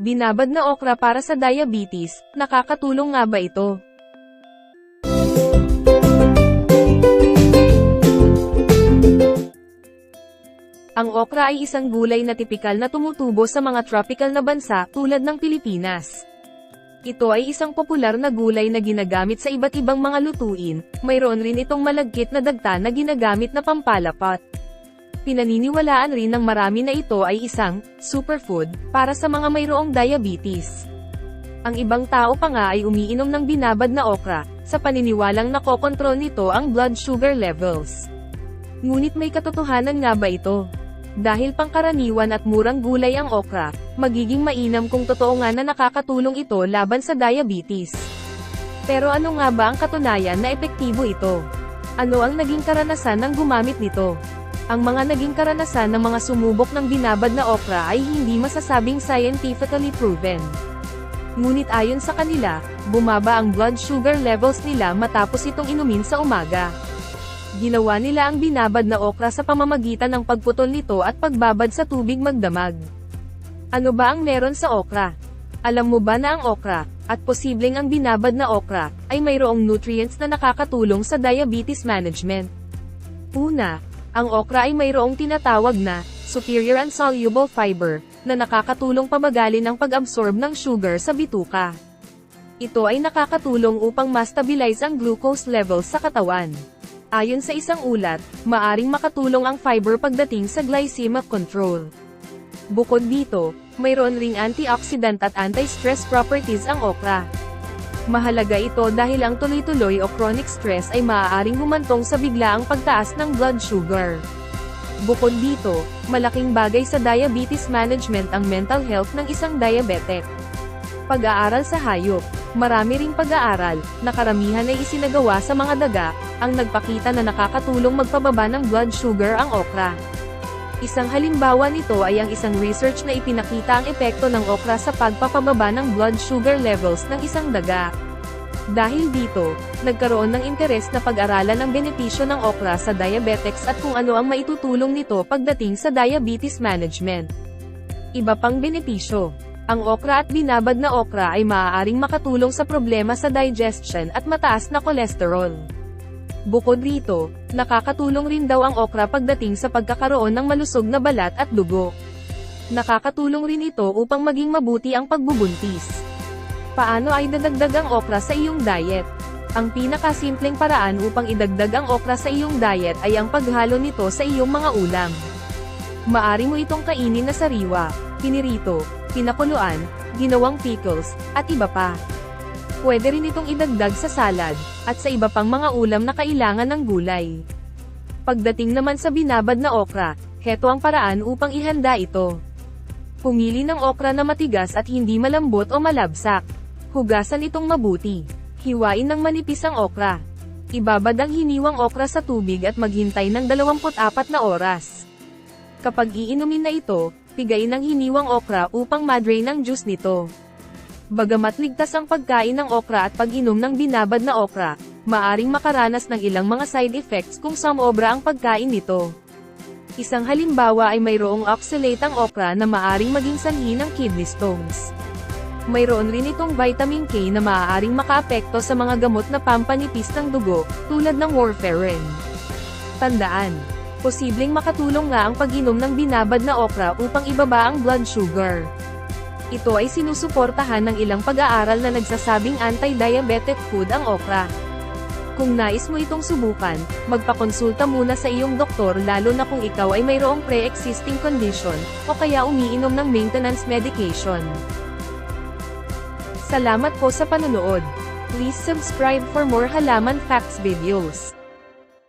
Binabad na okra para sa diabetes, nakakatulong nga ba ito? Ang okra ay isang gulay na tipikal na tumutubo sa mga tropical na bansa tulad ng Pilipinas. Ito ay isang popular na gulay na ginagamit sa iba't ibang mga lutuin, mayroon rin itong malagkit na dagta na ginagamit na pampalapat. Pinaniniwalaan rin ng marami na ito ay isang superfood para sa mga mayroong diabetes. Ang ibang tao pa nga ay umiinom ng binabad na okra, sa paniniwalang nakokontrol nito ang blood sugar levels. Ngunit may katotohanan nga ba ito? Dahil pangkaraniwan at murang gulay ang okra, magiging mainam kung totoo nga na nakakatulong ito laban sa diabetes. Pero ano nga ba ang katunayan na epektibo ito? Ano ang naging karanasan ng gumamit nito? Ang mga naging karanasan ng mga sumubok ng binabad na okra ay hindi masasabing scientifically proven. Ngunit ayon sa kanila, bumaba ang blood sugar levels nila matapos itong inumin sa umaga. Ginawa nila ang binabad na okra sa pamamagitan ng pagputol nito at pagbabad sa tubig magdamag. Ano ba ang meron sa okra? Alam mo ba na ang okra, at posibleng ang binabad na okra, ay mayroong nutrients na nakakatulong sa diabetes management? Una, ang okra ay mayroong tinatawag na superior insoluble fiber na nakakatulong pamagalin ang pag-absorb ng sugar sa bituka. Ito ay nakakatulong upang ma-stabilize ang glucose levels sa katawan. Ayon sa isang ulat, maaring makatulong ang fiber pagdating sa glycemic control. Bukod dito, mayroon ring antioxidant at anti-stress properties ang okra. Mahalaga ito dahil ang tuloy-tuloy o chronic stress ay maaaring humantong sa biglaang pagtaas ng blood sugar. Bukod dito, malaking bagay sa diabetes management ang mental health ng isang diabetic. Pag-aaral sa hayop, marami ring pag-aaral, na karamihan ay isinagawa sa mga daga, ang nagpakita na nakakatulong magpababa ng blood sugar ang okra. Isang halimbawa nito ay ang isang research na ipinakita ang epekto ng okra sa pagpapababa ng blood sugar levels ng isang daga. Dahil dito, nagkaroon ng interes na pag-aralan ang benepisyo ng okra sa diabetics at kung ano ang maitutulong nito pagdating sa diabetes management. Iba pang benepisyo. Ang okra at binabad na okra ay maaaring makatulong sa problema sa digestion at mataas na kolesterol. Bukod rito, nakakatulong rin daw ang okra pagdating sa pagkakaroon ng malusog na balat at dugo. Nakakatulong rin ito upang maging mabuti ang pagbubuntis. Paano ay dadagdag ang okra sa iyong diet? Ang pinakasimpleng paraan upang idagdag ang okra sa iyong diet ay ang paghalo nito sa iyong mga ulam. Maari mo itong kainin na sariwa, pinirito, pinakuluan, ginawang pickles, at iba pa. Pwede rin itong idagdag sa salad, at sa iba pang mga ulam na kailangan ng gulay. Pagdating naman sa binabad na okra, heto ang paraan upang ihanda ito. Pumili ng okra na matigas at hindi malambot o malabsak. Hugasan itong mabuti. Hiwain ng manipis ang okra. Ibabad ang hiniwang okra sa tubig at maghintay ng 24 na oras. Kapag iinumin na ito, pigain ang hiniwang okra upang madrain ang juice nito. Bagamat ligtas ang pagkain ng okra at pag-inom ng binabad na okra, maaring makaranas ng ilang mga side effects kung sumobra ang pagkain nito. Isang halimbawa ay mayroong oxalate ang okra na maaring maging sanhi ng kidney stones. Mayroon rin itong vitamin K na maaaring makaapekto sa mga gamot na pampanipis ng dugo, tulad ng warfarin. Tandaan, posibleng makatulong nga ang pag-inom ng binabad na okra upang ibaba ang blood sugar. Ito ay sinusuportahan ng ilang pag-aaral na nagsasabing anti-diabetic food ang okra. Kung nais mo itong subukan, magpakonsulta muna sa iyong doktor lalo na kung ikaw ay mayroong pre-existing condition, o kaya umiinom ng maintenance medication. Salamat po sa panonood. Please subscribe for more halaman facts videos.